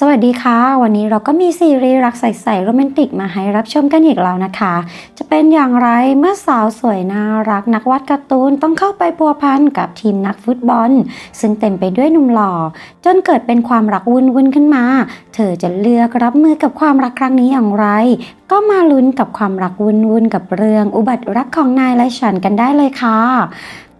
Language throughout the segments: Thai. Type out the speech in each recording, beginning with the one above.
สวัสดีค่ะ วันนี้เราก็มีซีรีส์รักใสๆโรแมนติกมาให้รับชมกันอีกแล้วนะคะ จะเป็นอย่างไรเมื่อสาวสวยน่ารักนักวาดการ์ตูนต้องเข้าไปพัวพันกับทีมนักฟุตบอล ซึ่งเต็มไปด้วยหนุ่มหล่อ จนเกิดเป็นความรักวุ่นวุ่นๆขึ้นมา เธอจะเลือกรับมือกับความรักครั้งนี้อย่างไร ก็มาลุ้นกับความรักวุ่นวุ่นๆกับเรื่องอุบัติรักของนายและฉันกันได้เลยค่ะ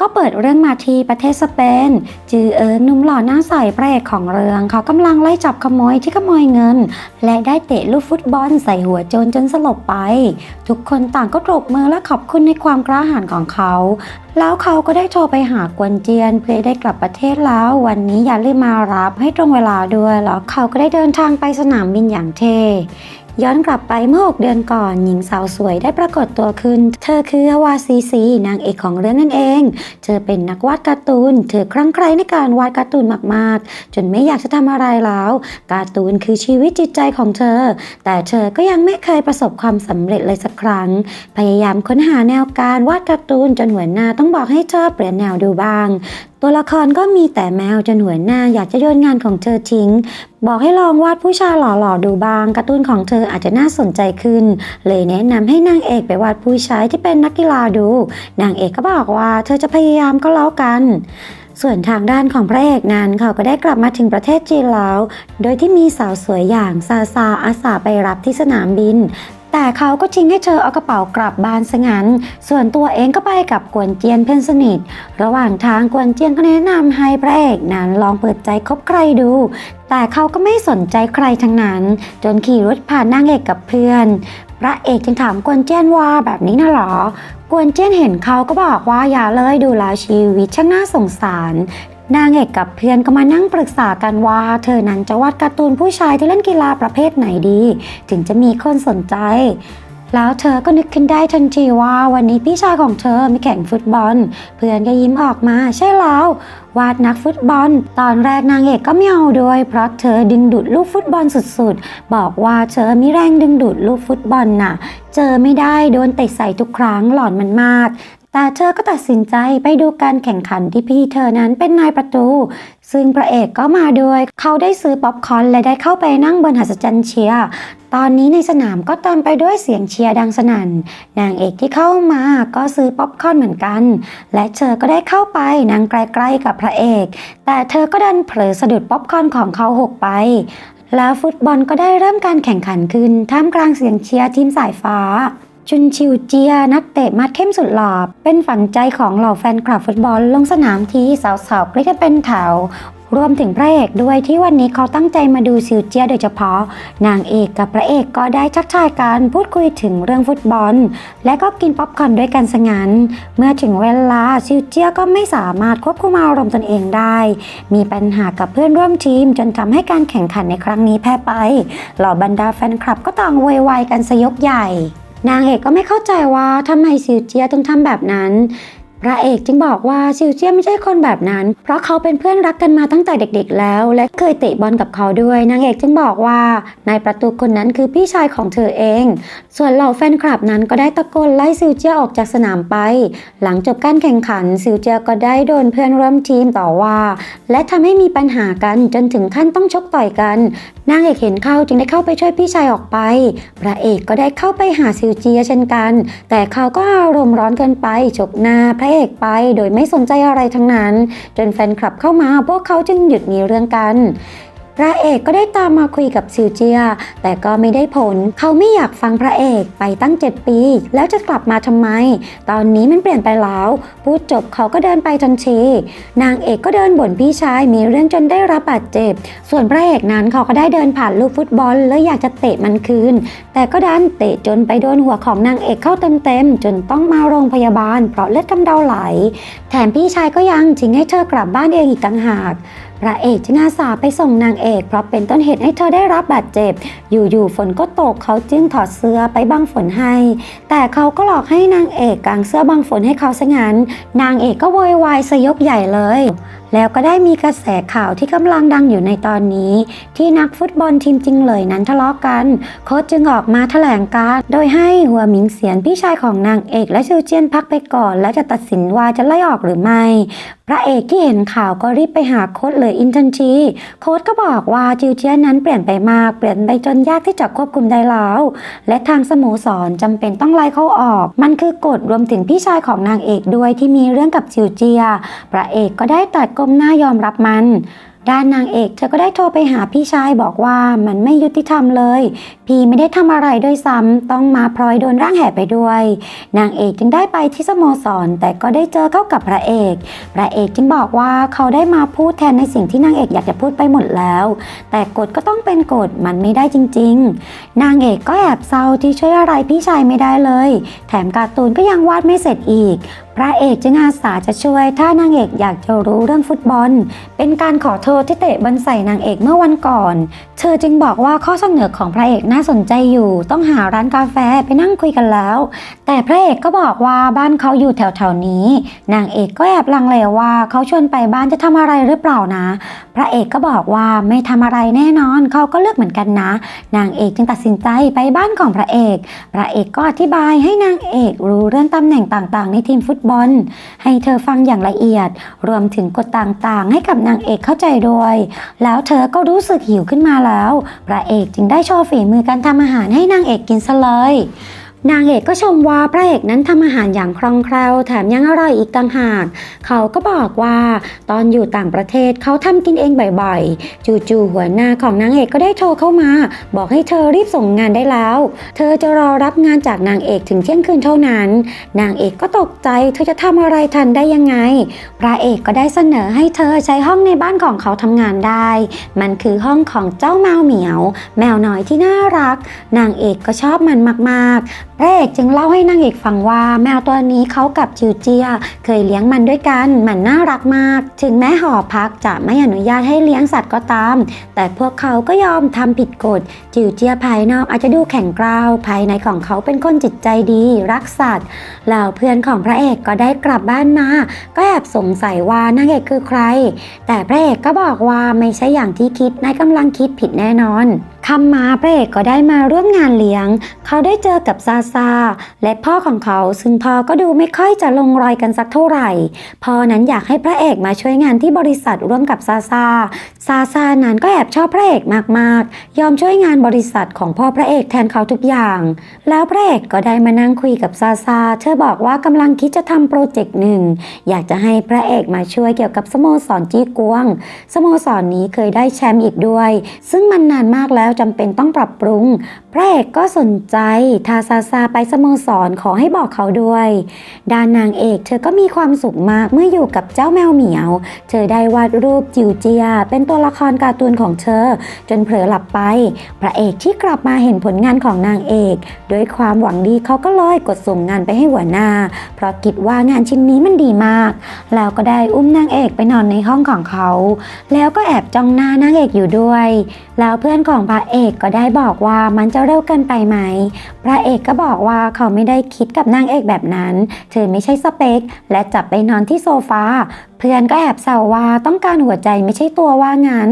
ก็เปิดเรื่องมาที่ประเทศสเปน จือเอิงหนุ่มหล่อหน้าใสพระเอกของเรื่อง เขากำลังไล่จับขโมยที่ขโมยเงิน และได้เตะลูกฟุตบอลใส่หัวโจรจนสลบไป ทุกคนต่างก็ตบมือและขอบคุณในความกล้าหาญของเขา แล้วเขาก็ได้โทรไปหากวนเจียน เพื่อได้กลับประเทศแล้ว วันนี้อย่าลืมมารับให้ตรงเวลาด้วยแล้วเขาก็ได้เดินทางไปสนามบินอย่างเท่ ย้อนกลับไปเมื่อ 6 เดือนก่อน หญิงสาวสวยได้ปรากฏตัวขึ้น เธอคือฮวาซีซี นางเอกของเรื่องนั่นเอง เธอเป็นนักวาดการ์ตูน เธอคลั่งไคล้ในการวาดการ์ตูนมากๆ จนไม่อยากจะทำอะไรแล้ว การ์ตูนคือชีวิตจิตใจของเธอ แต่เธอก็ยังไม่เคยประสบความสำเร็จเลยสักครั้ง พยายามค้นหาแนวการวาดการ์ตูนจนหัวหน้าต้องบอกให้เธอเปลี่ยนแนวดูบ้าง ตัวละครก็มีแต่แมวจนหัวหน้าอยากจะโยนงานของเธอทิ้ง บอกให้ลองวาดผู้ชายหล่อๆดูบ้างการ์ตูนของเธออาจจะน่าสนใจขึ้น เลยแนะนำให้นางเอกไปวาดผู้ชายที่เป็นนักกีฬาดู นางเอกก็บอกว่าเธอจะพยายามก็แล้วกันส่วนทางด้านของพระเอกนั้นเขาก็ได้กลับมาถึงประเทศจีนแล้ว โดยที่มีสาวสวยอย่างซาซาอาสาไปรับที่สนามบิน แต่เขาก็ทิ้งให้เธอเอากระเป๋ากลับบ้านซะงั้น ส่วนตัวเองก็ไปกับกวนเจียนเพื่อนสนิท ระหว่างทางกวนเจียนก็แนะนำให้พระเอกนั้นลองเปิดใจคบใครดู แต่เขาก็ไม่สนใจใครทั้งนั้น จนขี่รถผ่านนางเอกกับเพื่อน พระเอกจึงถามกวนเจียนว่าแบบนี้นะหรอกวนเจียนเห็นเขาก็บอกว่าอย่าเลยดูแลชีวิตช่างน่าสงสาร นางเอกกับเพื่อนก็มานั่งปรึกษากันว่า เธอนั้นจะวาดการ์ตูนผู้ชายที่เล่นกีฬาประเภทไหนดี ถึงจะมีคนสนใจ แล้วเธอก็นึกขึ้นได้ทันทีว่าวันนี้พี่ชายของเธอมีแข่งฟุตบอล เพื่อนก็ยิ้มออกมาใช่แล้ววาดนักฟุตบอล ตอนแรกนางเอกก็ไม่เอาด้วย เพราะเธอดึงดูดลูกฟุตบอลสุดๆ บอกว่าเธอมีแรงดึงดูดลูกฟุตบอลน่ะ เจอไม่ได้โดนเตะใส่ทุกครั้งหลอนมันมาก แต่เธอก็ตัดสินใจไปดูการแข่งขันที่พี่เธอนั้นเป็นนายประตู ซึ่งพระเอกก็มาด้วย เขาได้ซื้อป๊อปคอร์นและได้เข้าไปนั่งบนหัศจรรย์เชียร์ ตอนนี้ในสนามก็เต็มไปด้วยเสียงเชียร์ดังสนั่น นางเอกที่เข้ามาก็ซื้อป๊อปคอร์นเหมือนกัน และเธอก็ได้เข้าไปนั่งใกล้ๆกับพระเอก แต่เธอก็ดันเผลอสะดุดป๊อปคอร์นของเขาหกไปแล้วฟุตบอลก็ได้เริ่มการแข่งขันขึ้นท่ามกลางเสียงเชียร์ทีมสายฟ้า จุนชิวเจียนักเตะมัดเข้มสุดหล่อเป็นฝันใจของเหล่าแฟนคลับฟุตบอลลงสนามทีสาวๆกรีดกันเป็นแถวรวมถึงพระเอกด้วยที่วันนี้เขาตั้งใจมาดูซิวเจียโดยเฉพาะ นางเอกกับพระเอกก็ได้ชักชายกันพูดคุยถึงเรื่องฟุตบอล และก็กินป๊อปคอร์นด้วยกันสงันเมื่อถึงเวลาซิวเจียก็ไม่สามารถควบคุมอารมณ์ตนเองได้ มีปัญหากับเพื่อนร่วมทีม จนทำให้การแข่งขันในครั้งนี้แพ้ไป เหล่าบรรดาแฟนคลับก็ต่างโวยวายกันสยกใหญ่ นางเอกก็ไม่เข้าใจว่าทำไมซิวเจียต้องทำแบบนั้น พระเอกจึงบอกว่าซิวเจียไม่ใช่คนแบบนั้น เพราะเขาเป็นเพื่อนรักกันมาตั้งแต่เด็กๆแล้ว และเคยเตะบอลกับเขาด้วย นางเอกจึงบอกว่านายประตูคนนั้นคือพี่ชายของเธอเอง ส่วนเหล่าแฟนคลับนั้นก็ได้ตะโกนไล่ซิวเจียออกจากสนามไป หลังจบการแข่งขันซิวเจียก็ได้โดนเพื่อนร่วมทีมต่อว่า และทำให้มีปัญหากันจนถึงขั้นต้องชกต่อยกัน นางเอกเห็นเข้าจึงได้เข้าไปช่วยพี่ชายออกไป พระเอกก็ได้เข้าไปหาซิวเจียเช่นกัน แต่เขาก็อารมณ์ร้อนเกินไปฉกหน้าพระเอกไป โดยไม่สนใจอะไรทั้งนั้น จนแฟนคลับเข้ามาพวกเขาจึงหยุดมีเรื่องกัน พระเอกก็ได้ตามมาคุยกับซิวเจีย แต่ก็ไม่ได้ผล เขาไม่อยากฟังพระเอกไปตั้ง 7 ปี แล้วจะกลับมาทำไม ตอนนี้มันเปลี่ยนไปแล้ว พูดจบเขาก็เดินไปทันทีนางเอกก็เดินบ่นพี่ชายมีเรื่องจนได้รับบาดเจ็บ ส่วนพระเอกนั้นเขาก็ได้เดินผ่านลูกฟุตบอล แล้วอยากจะเตะมันคืน แต่ก็ดันเตะจนไปโดนหัวของนางเอกเข้าเต็มๆจนต้องมาโรงพยาบาล เพราะเลือดกำเดาไหล แถมพี่ชายก็ยังทิ้งให้เธอกลับบ้านเองอีกต่างหาก ระเอกจึงอาสาไปส่งนางเอก เพราะเป็นต้นเหตุให้เธอได้รับบาดเจ็บ อยู่ๆฝนก็ตกเขาจึงถอดเสื้อไปบังฝนให้ แต่เขาก็หลอกให้นางเอกกางเสื้อบังฝนให้เขาซะงั้น นางเอกก็โวยวายสยกใหญ่เลย แล้วก็ได้มีกระแสข่าวที่กำลังดังอยู่ในตอนนี้ ที่นักฟุตบอลทีมจริงเลยนั้นทะเลาะกัน โค้ชจึงออกมาแถลงการโดยให้หัวหมิงเสียนพี่ชายของนางเอกและซิวเจียนพักไปก่อน แล้วจะตัดสินว่าจะไล่ออกหรือไม่พระเอกที่เห็นข่าวก็รีบไปหาโค้ชเลยอินทันทีโค้ชก็บอกว่าจิวเจียนนั้นเปลี่ยนไปมากเปลี่ยนไปจนยากที่จะควบคุมได้แล้ว และทางสโมสรจำเป็นต้องไล่เขาออก มันคือกฎรวมถึงพี่ชายของนางเอกด้วยที่มีเรื่องกับจิวเจีย พระเอกก็ได้ตัดก้มหน้ายอมรับมัน ด้านนางเอกเธอก็ได้โทรไปหาพี่ชายบอกว่ามันไม่ยุติธรรมเลย พี่ไม่ได้ทำอะไรด้วยซ้ำต้องมาพลอยโดนร่างแห่ไปด้วย นางเอกจึงได้ไปที่สโมสร แต่ก็ได้เจอเข้ากับพระเอก พระเอกจึงบอกว่าเขาได้มาพูดแทนในสิ่งที่นางเอกอยากจะพูดไปหมดแล้ว แต่กฎก็ต้องเป็นกฎมันไม่ได้จริง ๆ นางเอกก็แอบเศร้าที่ช่วยอะไรพี่ชายไม่ได้เลย แถมการ์ตูนก็ยังวาดไม่เสร็จอีก พระเอกจึงอาสาจะช่วยถ้านางเอกอยากจะรู้เรื่องฟุตบอล เป็นการขอโทษที่เตะบอลใส่นางเอกเมื่อวันก่อน เธอจึงบอกว่าข้อเสนอของพระเอกน่าสนใจอยู่ ต้องหาร้านกาแฟไปนั่งคุยกันแล้ว แต่พระเอกก็บอกว่าบ้านเขาอยู่แถวๆนี้ นางเอกก็แอบลังเลว่าเขาชวนไปบ้านจะทำอะไรหรือเปล่านะ พระเอกก็บอกว่าไม่ทำอะไรแน่นอนเขาก็เลือกเหมือนกันนะ นางเอกจึงตัดสินใจไปบ้านของพระเอก พระเอกก็อธิบายให้นางเอกรู้เรื่องตำแหน่งต่างๆ ในทีมฟุตบอล ให้เธอฟังอย่างละเอียด รวมถึงกฎต่างๆ ให้กับนางเอกเข้าใจด้วย แล้วเธอก็รู้สึกหิวขึ้นมาแล้ว พระเอกจึงได้โชว์ฝีมือการทำอาหารให้นางเอกกินซะเลย นางเอกก็ชมว่าพระเอกนั้นทำอาหารอย่างคล่องแคล่วแถมยังอร่อยอีกต่างหาก เขาก็บอกว่าตอนอยู่ต่างประเทศเขาทำกินเองบ่อยๆ จู่ๆหัวหน้าของนางเอกก็ได้โทรเข้ามา บอกให้เธอรีบส่งงานได้แล้ว เธอจะรอรับงานจากนางเอกถึงเที่ยงคืนเท่านั้น นางเอกก็ตกใจเธอจะทำอะไรทันได้ยังไง พระเอกก็ได้เสนอให้เธอใช้ห้องในบ้านของเขาทำงานได้ มันคือห้องของเจ้าแมวเหมียว แมวน้อยที่น่ารัก นางเอกก็ชอบมันมากๆพระเอกจึงเล่าให้นางเอกฟังว่าแมวตัวนี้เขากับจิวเจีย เคยเลี้ยงมันด้วยกัน มันน่ารักมาก ถึงแม้หอพักจะไม่อนุญาตให้เลี้ยงสัตว์ก็ตาม แต่พวกเขาก็ยอมทำผิดกฎ จิวเจียภายนอกอาจจะดูแข็งกร้าว ภายในของเขาเป็นคนจิตใจดี รักสัตว์แล้วเพื่อนของพระเอกก็ได้กลับบ้านมา ก็แอบสงสัยว่านางเอกคือใคร แต่พระเอกก็บอกว่าไม่ใช่อย่างที่คิดนายกำลังคิดผิดแน่นอน คำมาพระเอกก็ได้มาร่วมงานเลี้ยง เขาได้เจอกับซาซาและพ่อของเขา ซึ่งพ่อก็ดูไม่ค่อยจะลงรอยกันสักเท่าไหร่ พ่อนั้นอยากให้พระเอกมาช่วยงานที่บริษัทร่วมกับซาซาซาซานั้นก็แอบชอบพระเอกมากๆ ยอมช่วยงานบริษัทของพ่อพระเอกแทนเขาทุกอย่าง แล้วพระเอกก็ได้มานั่งคุยกับซาซาเธอบอกว่ากำลังคิดจะทำโปรเจกต์หนึ่งอยากจะให้พระเอกมาช่วยเกี่ยวกับสโมสรจี้กวงสโมสรนนี้เคยได้แชมป์อีกด้วย ซึ่งมันนานมากแล้วจำเป็นต้องปรับปรุง พระเอกก็สนใจ ทาซาซาไปสโมสรขอให้บอกเขาด้วย ด้านนางเอกเธอก็มีความสุขมากเมื่ออยู่กับเจ้าแมวเหมียว เธอได้วาดรูปจิวเจีย เป็นตัวละครการ์ตูนของเธอ จนเผลอหลับไป พระเอกที่กลับมาเห็นผลงานของนางเอกด้วยความหวังดีเขาก็เลยกดส่งงานไปให้หัวหน้า เพราะคิดว่างานชิ้นนี้มันดีมาก แล้วก็ได้อุ้มนางเอกไปนอนในห้องของเขา แล้วก็แอบจ้องหน้านางเอกอยู่ด้วย แล้วเพื่อนของพระเอกก็ได้บอกว่ามันจะเร็วเกินไปไหม พระเอกก็บอกว่าเขาไม่ได้คิดกับนางเอกแบบนั้น เธอไม่ใช่สเปค และจับไปนอนที่โซฟา เพื่อนก็แอบแซวว่าต้องการหัวใจไม่ใช่ตัวว่างั้น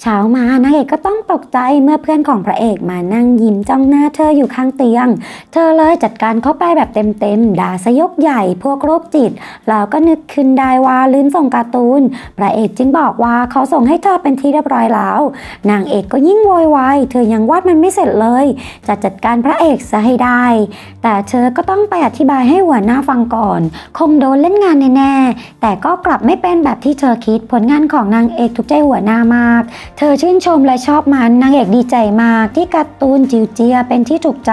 เช้ามานางเอกก็ต้องตกใจเมื่อเพื่อนของพระเอกมานั่งยิ้มจ้องหน้าเธออยู่ข้างเตียง เธอเลยจัดการเข้าไปแบบเต็มๆด่าสยกใหญ่พวกโรคจิต แล้วก็นึกขึ้นได้ว่าลืมส่งการ์ตูน พระเอกจึงบอกว่าเขาส่งให้เธอเป็นที่เรียบร้อยแล้ว นางเอกก็ยิ่งโวยวายเธอยังวาดมันไม่เสร็จเลย จะจัดการพระเอกซะให้ได้ แต่เธอก็ต้องไปอธิบายให้หัวหน้าฟังก่อน คงโดนเล่นงานแน่ๆ แต่ก็กลับไม่เป็นแบบที่เธอคิด ผลงานของนางเอกถูกใจหัวหน้ามาก เธอชื่นชมและชอบมันนางเอกดีใจมาก ที่การ์ตูนจิวเจียเป็นที่ถูกใจ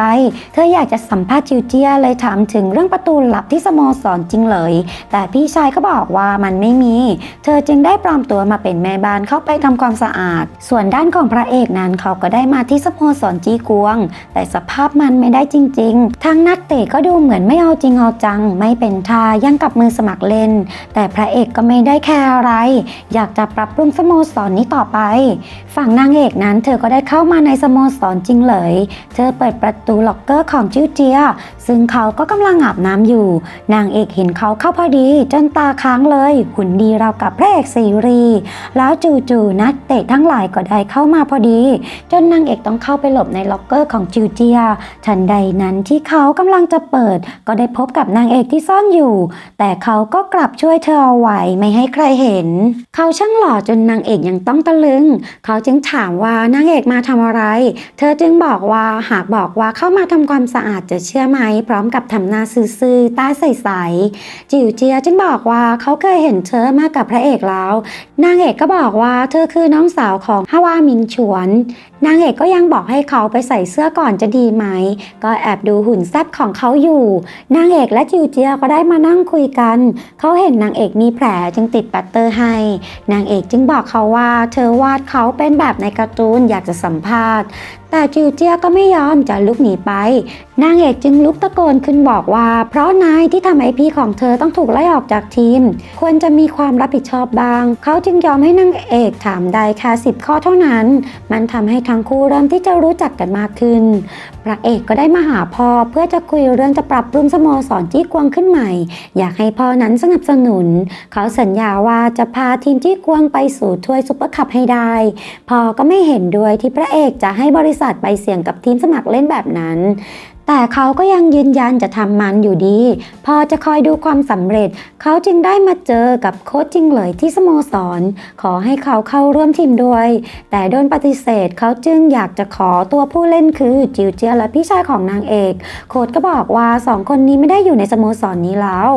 เธออยากจะสัมภาษณ์จิวเจียเลยถามถึงเรื่องประตูลับที่สโมสรจริงเลย แต่พี่ชายก็บอกว่ามันไม่มี เธอจึงได้ปลอมตัวมาเป็นแม่บ้านเข้าไปทำความสะอาด ส่วนด้านของพระเอกนั้นเขาก็ก็ได้มาที่สโมสรจีกวง แต่สภาพมันไม่ได้จริง ๆ ทั้งนักเตะก็ดูเหมือนไม่เอาจริงเอาจัง ไม่เป็นทายังกับมือสมัครเล่น แต่พระเอกก็ไม่ได้แคร์อะไร อยากจะปรับปรุงสโมสรนี้ต่อไป ฝั่งนางเอกนั้นเธอก็ได้เข้ามาในสโมสรจริงเลย เธอเปิดประตูล็อกเกอร์ของจิ้วเจีย ซึ่งเขาก็กำลังอาบน้ำอยู่ นางเอกเห็นเขาเข้าพอดีจนตาค้างเลย หุ่นดีเราวกับพระเอกซีรีแล้วจู่ๆนักเตะทั้งหลายก็ได้เข้ามาพอดีจนนางเอกต้องเข้าไปหลบในล็อกเกอร์ของจิวเจีย ทันใดนั้นที่เขากำลังจะเปิด ก็ได้พบกับนางเอกที่ซ่อนอยู่ แต่เขาก็กลับช่วยเธอเอาไว้ไม่ให้ใครเห็น เขาช่างหล่อจนนางเอกยังต้องตะลึง เขาจึงถามว่านางเอกมาทำอะไร เธอจึงบอกว่าหากบอกว่าเข้ามาทำความสะอาดจะเชื่อไหม พร้อมกับทำหน้าซื่อๆตาใสๆจิวเจียจึงบอกว่าเขาเคยเห็นเธอมากับพระเอกแล้ว นางเอกก็บอกว่าเธอคือน้องสาวของฮาวามิงฉวนนางเอกก็ยังบอกให้เขาไปใส่เสื้อก่อนจะดีไหม ก็แอบดูหุ่นแซ่บของเขาอยู่ นางเอกและจิวเจียก็ได้มานั่งคุยกัน เขาเห็นนางเอกมีแผลจึงติดปัตเตอร์ให้ นางเอกจึงบอกเขาว่า เธอวาดเขาเป็นแบบในการ์ตูนอยากจะสัมภาษณ์ แต่จิวเจียก็ไม่ยอมจะลุกหนีไป นางเอกจึงลุกตะโกนขึ้นบอกว่า เพราะนายที่ทำให้พี่ของเธอต้องถูกไล่ออกจากทีม ควรจะมีความรับผิดชอบบ้าง เขาจึงยอมให้นางเอกถามได้แค่สิบข้อเท่านั้น มันทำให้ทั้งคู่เริ่มที่จะรู้จักกันมากขึ้น พระเอกก็ได้มาหาพ่อเพื่อจะคุยเรื่องจะปรับปรุงสโมสรจี้กวางขึ้นใหม่ อยากให้พ่อนั้นสนับสนุน เขาสัญญาว่าจะพาทีมจี้กวางไปสู่ถ้วยซุปเปอร์คัพให้ได้ พ่อก็ไม่เห็นด้วยที่พระเอกจะให้บริษัทไปเสี่ยงกับทีมสมัครเล่นแบบนั้น แต่เขาก็ยังยืนยันจะทำมันอยู่ดี พอจะคอยดูความสำเร็จ เขาจึงได้มาเจอกับโค้ชจริงเลยที่สโมสร ขอให้เขาเข้าร่วมทีมด้วย แต่โดนปฏิเสธเขาจึงอยากจะขอตัวผู้เล่นคือจิวเจียและพี่ชายของนางเอก โค้ชก็บอกว่าสองคนนี้ไม่ได้อยู่ในสโมสรนี้แล้ว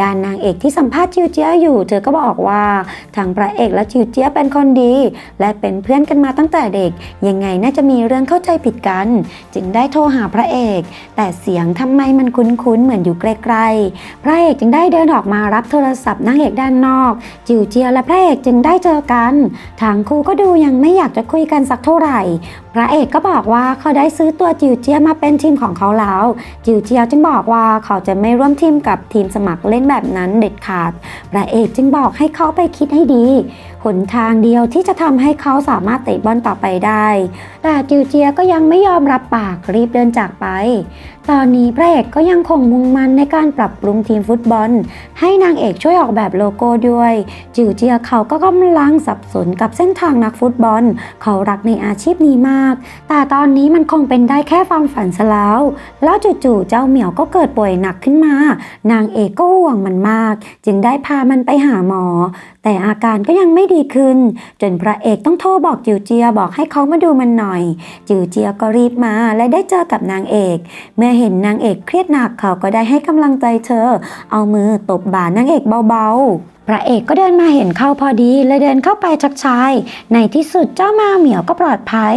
ด้านนางเอกที่สัมภาษณ์จิวเจียอยู่เธอก็บอกว่าทางพระเอกและจิวเจียเป็นคนดี และเป็นเพื่อนกันมาตั้งแต่เด็ก ยังไงน่าจะมีเรื่องเข้าใจผิดกัน จึงได้โทรหาพระเอกแต่เสียงทำไมมันคุ้นๆเหมือนอยู่ไกลๆ พระเอกจึงได้เดินออกมารับโทรศัพท์นางเอกด้านนอก จิวเจียและพระเอกจึงได้เจอกันทางครูก็ดูยังไม่อยากจะคุยกันสักเท่าไหร่ พระเอกก็บอกว่าเขาได้ซื้อตัวจิวเจียมาเป็นทีมของเขาแล้ว จิวเจียจึงบอกว่าเขาจะไม่ร่วมทีมกับทีมสมัครเล่นแบบนั้นเด็ดขาด พระเอกจึงบอกให้เขาไปคิดให้ดี นทางเดียวที่จะทำให้เขาสามารถเตะบอลต่อไปได้ แต่จิวเจียก็ยังไม่ยอมรับปากรีบเดินจากไป ตอนนี้พระเอกก็ยังคงมุ่งมั่นในการปรับปรุงทีมฟุตบอล ให้นางเอกช่วยออกแบบโลโก้ด้วย จิวเจียเขาก็กำลังสับสนกับเส้นทางนักฟุตบอล เขารักในอาชีพนี้มาก แต่ตอนนี้มันคงเป็นได้แค่ความฝันซะแล้ว แล้วจู่ๆเจ้าเหมียวก็เกิดป่วยหนักขึ้นมา นางเอกก็ห่วงมันมาก จึงได้พามันไปหาหมอ แต่อาการก็ยังไม่ดีขึ้น จนพระเอกต้องโทรบอกจิวเจียบอกให้เขามาดูมันหน่อย จิวเจียก็รีบมาและได้เจอกับนางเอก เมื่อเห็นนางเอกเครียดหนักเขาก็ได้ให้กำลังใจเธอ เอามือตบบ่านางเอกเบาๆ พระเอกก็เดินมาเห็นเข้าพอดีเลยเดินเข้าไปชักชาย ในที่สุดเจ้ามาเหมียวก็ปลอดภัย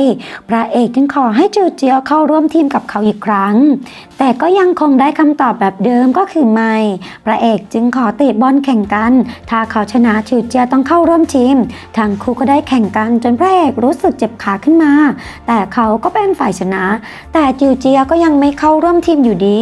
พระเอกจึงขอให้จิวเจียวเข้าร่วมทีมกับเขาอีกครั้ง แต่ก็ยังคงได้คำตอบแบบเดิมก็คือไม่ พระเอกจึงขอเตะบอลแข่งกัน ถ้าเขาชนะจิวเจียวต้องเข้าร่วมทีมทั้งคู่ก็ได้แข่งกันจนพระเอกรู้สึกเจ็บขาขึ้นมา แต่เขาก็เป็นฝ่ายชนะ แต่จิวเจียวก็ยังไม่เข้าร่วมทีมอยู่ดี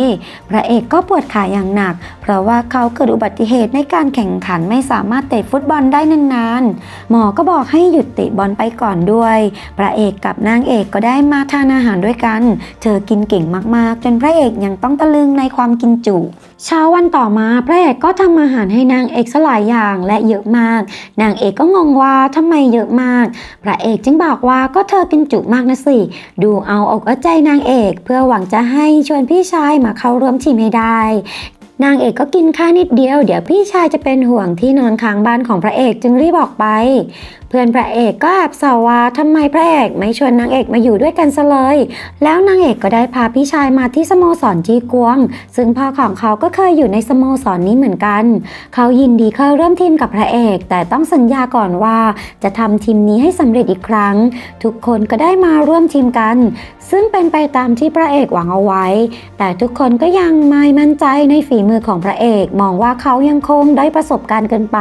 พระเอกก็ปวดขาอย่างหนัก เพราะว่าเขาเกิดอุบัติเหตุในการแข่งขันไม่ไม่สามารถเตะฟุตบอลได้นานๆ หมอก็บอกให้หยุดเตะบอลไปก่อนด้วย พระเอกกับนางเอกก็ได้มาทานอาหารด้วยกัน เธอกินเก่งมากๆ จนพระเอกยังต้องตะลึงในความกินจุเช้าวันต่อมาพระเอกก็ทำอาหารให้นางเอกสลายอย่างและเยอะมาก นางเอกก็งงว่าทำไมเยอะมาก พระเอกจึงบอกว่าก็เธอกินจุมากนะสิ ดูเอาอกเอาใจนางเอก เพื่อหวังจะให้ชวนพี่ชายมาเข้าร่วมทีมให้ได้ นางเอกก็กินข้านิดเดียว เดี๋ยวพี่ชายจะเป็นห่วงที่นอนค้างบ้านของพระเอกจึงรีบออกไป เพื่อนพระเอกก็แอบสาวว่าทำไมพระเอกไม่ชวนนางเอกมาอยู่ด้วยกันซะเลย แล้วนางเอกก็ได้พาพี่ชายมาที่สโมสรจีกวง ซึ่งพ่อของเขาก็เคยอยู่ในสโมสรนี้เหมือนกัน เขายินดีเข้าร่วมทีมกับพระเอก แต่ต้องสัญญาก่อนว่าจะทำทีมนี้ให้สำเร็จอีกครั้ง ทุกคนก็ได้มาร่วมทีมกัน ซึ่งเป็นไปตามที่พระเอกหวังเอาไว้ แต่ทุกคนก็ยังไม่มั่นใจในฝีมือของพระเอก มองว่าเขายังคงได้ประสบการณ์เกินไป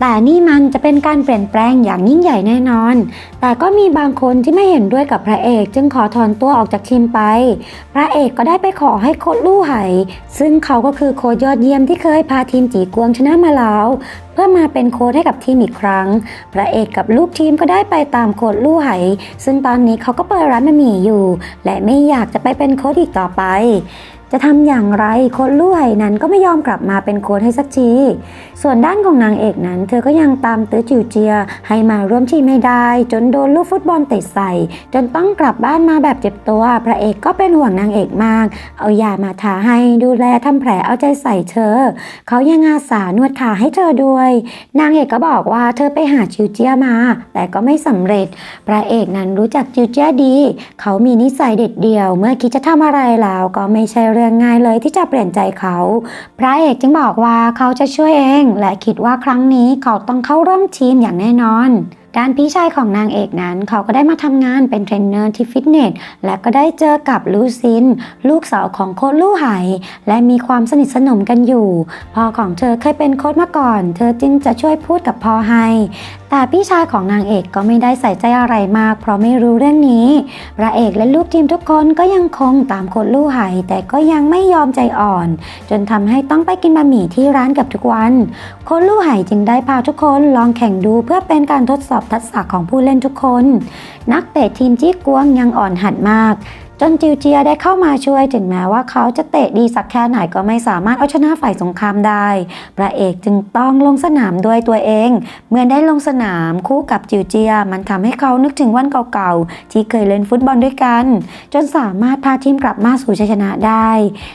แต่นี่มันจะเป็นการเปลี่ยนแปลงอย่างยิ่งใหญ่แน่นอน แต่ก็มีบางคนที่ไม่เห็นด้วยกับพระเอก จึงขอถอนตัวออกจากทีมไป พระเอกก็ได้ไปขอให้โค้ชลู่ไหซึ่งเขาก็คือโค้ชยอดเยี่ยมที่เคยพาทีมจีกวงชนะมาแล้ว พื่อมาเป็นโค้ดให้กับทีมอีกครั้ง พระเอกกับลูกทีมก็ได้ไปตามโค้ดลู่ไห ซึ่งตอนนี้เขาก็เปิดร้านบะหมี่อยู่ และไม่อยากจะไปเป็นโค้ดอีกต่อไป จะทำอย่างไรโค้ชลู่ไหนั้นก็ไม่ยอมกลับมาเป็นโค้ชให้สักที ส่วนด้านของนางเอกนั้น เธอก็ยังตามตื้อจิวเจียให้มาร่วมทีมไม่ได้ จนโดนลูกฟุตบอลเตะใส่ จนต้องกลับบ้านมาแบบเจ็บตัว พระเอกก็เป็นห่วงนางเอกมาก เอายามาทาให้ดูแลทำแผลเอาใจใส่เธอ เขายังอาสานวดขาให้เธอด้วย นางเอกก็บอกว่าเธอไปหาจิวเจียมา แต่ก็ไม่สำเร็จ พระเอกนั้นรู้จักจิวเจียดี เขามีนิสัยเด็ดเดี่ยว เมื่อคิดจะทำอะไรแล้วก็ไม่ใช่เรื่องง่ายเลยที่จะเปลี่ยนใจเขา พระเอกจึงบอกว่าเขาจะช่วยเอง และคิดว่าครั้งนี้เขาต้องเข้าร่วมทีมอย่างแน่นอนด้านพี่ชายของนางเอกนั้น เขาก็ได้มาทำงานเป็นเทรนเนอร์ที่ฟิตเนส และก็ได้เจอกับลูซิน ลูกสาวของโค้ชลู่ไหและมีความสนิทสนมกันอยู่ พ่อของเธอเคยเป็นโค้ชมาก่อน เธอจึงจะช่วยพูดกับพ่อให้แต่พี่ชายของนางเอกก็ไม่ได้ใส่ใจอะไรมาก เพราะไม่รู้เรื่องนี้ พระเอกและลูกทีมทุกคนก็ยังคงตามโค้ชลู่ไหแต่ก็ยังไม่ยอมใจอ่อน จนทำให้ต้องไปกินบะหมี่ที่ร้านกับทุกวันโค้ชลู่ไหจึงได้พาทุกคนลองแข่งดูเพื่อเป็นการทดสอบทักษะของผู้เล่นทุกคน นักเตะทีมจี้กวงยังอ่อนหัดมาก จนจิวเจียได้เข้ามาช่วยถึงแม้ว่าเขาจะเตะดีสักแค่ไหนก็ไม่สามารถเอาชนะฝ่ายสงครามได้ พระเอกจึงต้องลงสนามด้วยตัวเอง เมื่อได้ลงสนามคู่กับจิวเจีย มันทำให้เขานึกถึงวันเก่าๆ ที่เคยเล่นฟุตบอลด้วยกัน จนสามารถพาทีมกลับมาสู่ชัยชนะได้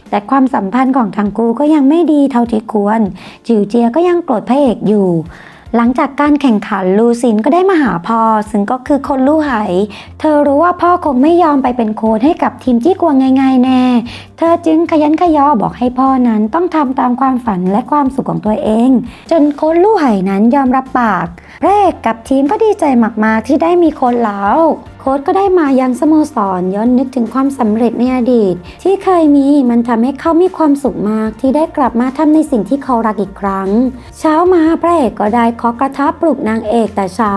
แต่ความสัมพันธ์ของทั้งคู่ก็ยังไม่ดีเท่าที่ควร จิวเจียก็ยังโกรธพระเอกอยู่ หลังจากการแข่งขันลูซินก็ได้มาหาพ่อซึ่งก็คือคนลู่ไห เธอรู้ว่าพ่อคงไม่ยอมไปเป็นโค้ชให้กับทีมจี้กวงง่ายๆแน่ เธอจึงขยันขยอบอกให้พ่อนั้นต้องทำตามความฝันและความสุขของตัวเอง จนโค้ชลู่ไหนั้นยอมรับปาก พระเอกกับทีมก็ดีใจมาก ๆ ที่ได้มีโค้ชแล้ว โค้ชก็ได้มายังสโมสรย้อนนึกถึงความสำเร็จในอดีต ที่เคยมีมันทำให้เขามีความสุขมากที่ได้กลับมาทำในสิ่งที่เขารักอีกครั้ง เช้ามาพระเอกก็ได้เคาะกระทะปลุกนางเอกแต่เช้า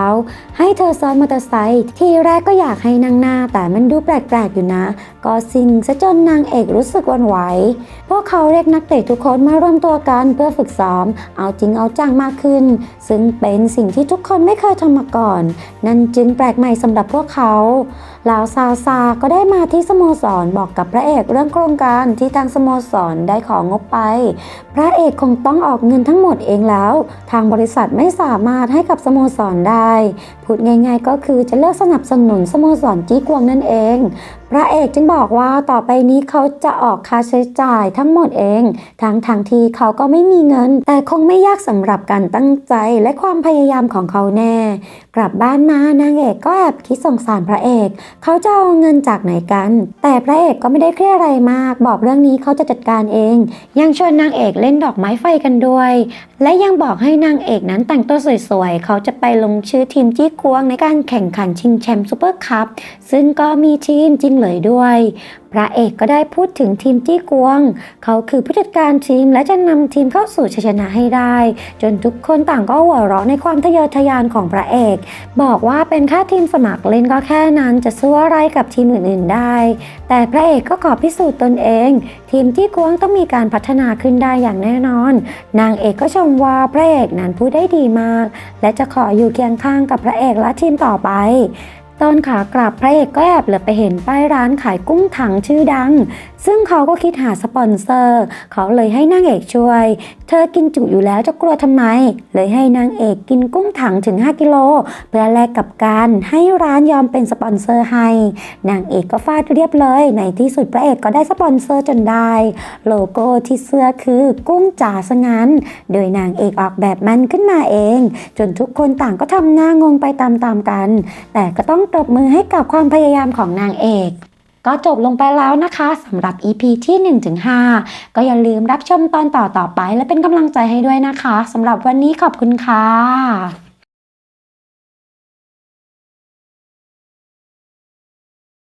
ให้เธอซ้อนมอเตอร์ไซค์ทีแรกก็อยากให้นั่งหน้า แต่มันดูแปลก ๆ อยู่นะ ก็สิ่งซะจนนางเอกรู้สึกวันไหวพวกเขาเรียกนักเตะทุกคนมารวมตัวกันเพื่อฝึกซ้อม เอาจริงเอาจังมากขึ้น ซึ่งเป็นสิ่งที่ทุกคนไม่เคยทำมาก่อน นั่นจึงแปลกใหม่สำหรับพวกเขา แลาวซาซาก็ได้มาที่สโมสรบอกกับพระเอกเรื่องโครงการที่ทางสโมสรได้ของงบไป พระเอกคงต้องออกเงินทั้งหมดเองแล้ว ทางบริษัทไม่สามารถให้กับสโมสรได้ พูดง่าย ๆ ก็คือจะเลิกสนับสนุนสโมสรจี้กวงนั่นเอง พระเอกจึงบอกว่าต่อไปนี้เขาจะออกค่าใช้จ่ายทั้งหมดเองทั้งทางทีเขาก็ไม่มีเงิน แต่คงไม่ยากสำหรับการตั้งใจและความพยายามของเขาแน่ กลับบ้านมานางเอกก็แอบคิดสงสารพระเอกเขาจะเอาเงินจากไหนกัน แต่พระเอกก็ไม่ได้เครียดอะไรมาก บอกเรื่องนี้เขาจะจัดการเอง ยังชวนนางเอกเล่นดอกไม้ไฟกันด้วย และยังบอกให้นางเอกนั้นแต่งตัวสวยๆ เขาจะไปลงชื่อทีมจี้ควงในการแข่งขันชิงแชมป์ซูเปอร์คัพซึ่งก็มีทีมจิงเลยด้วยพระเอกก็ได้พูดถึงทีมจี้กวง เขาคือผู้จัดการทีมและจะนำทีมเข้าสู่ชัยชนะให้ได้ จนทุกคนต่างก็หัวเราะในความทะเยอทะยานของพระเอก บอกว่าเป็นแค่ทีมสมัครเล่นก็แค่นั้นจะสู้อะไรกับทีมอื่นๆได้ แต่พระเอกก็ขอพิสูจน์ตนเอง ทีมจี้กวงต้องมีการพัฒนาขึ้นได้อย่างแน่นอน นางเอกก็ชมว่าพระเอกนั้นพูดได้ดีมาก และจะขออยู่เคียงข้างกับพระเอกและทีมต่อไป ตอนขากลับพระเอกก็แอบเหลือไปเห็นป้ายร้านขายกุ้งถังชื่อดัง ซึ่งเขาก็คิดหาสปอนเซอร์ เขาเลยให้นางเอกช่วย เธอกินจุอยู่แล้วจะกลัวทำไม เลยให้นางเอกกินกุ้งถังถึง 5 กิโล เพื่อแลกกับการให้ร้านยอมเป็นสปอนเซอร์ให้ นางเอกก็ฟาดเรียบเลย ในที่สุดพระเอกก็ได้สปอนเซอร์จนได้ โลโก้ที่เสื้อคือกุ้งจ๋าซะงั้นโดยนางเอกออกแบบมันขึ้นมาเอง จนทุกคนต่างก็ทำหน้างงไปตามๆกัน แต่ก็ต้องตบมือให้กับความพยายามของนางเอก ก็จบลงไปแล้วนะคะสำหรับ EP ที่ 1-5 ก็อย่าลืมรับชมตอนต่อๆไป และเป็นกำลังใจให้ด้วยนะคะสำหรับวันนี้ขอบคุณค่ะ